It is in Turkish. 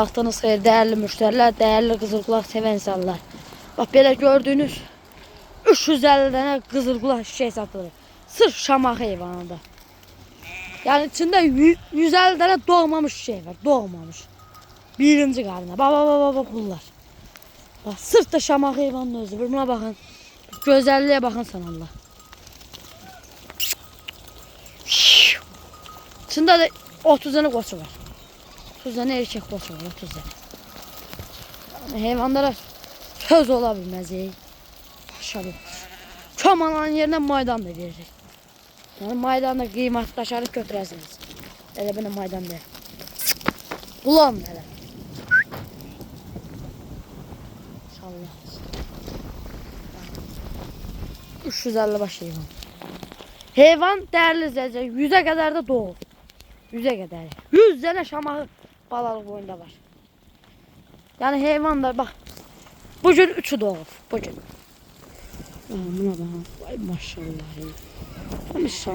Vaxtınız xeyir, değerli müşteriler, değerli qızılqulaq sevən insanlar. Bax belə gördüyünüz 350 dənə qızılqulaq şişək satılır. Sırf şamax heyvanında. Yəni içində yü- 150 dənə doğmamış şey var, doğmamış. Birinci qarına. Bax, bax, bax, bax, bunlar. Bax, sırf da şamax heyvanın özü. Buna baxın. Gözəlliyə baxın sən Allah. İçində də 30 dənə qoçu var. 30 dənə erkek qoçu var, 30 dənə. Yəni heyvanlara söz ola bilməz. ey. Maşallah. Komananın yerinə maydan da veririk. Yəni maydanda qiymətdaşarı götürəsiniz. Elə belə maydan deyil. Ulan belə. İnşallah. 350 baş heyvan. Heyvan dəyərli izləyəcək. 100-ə qədər də doğur. 100'e kadar. 100 tane şamağı balalık boyunda var. Yani hayvanlar bak. Bugün üçü doğur. Bugün. Aa, buna bak. Vay maşallah. Tam şam.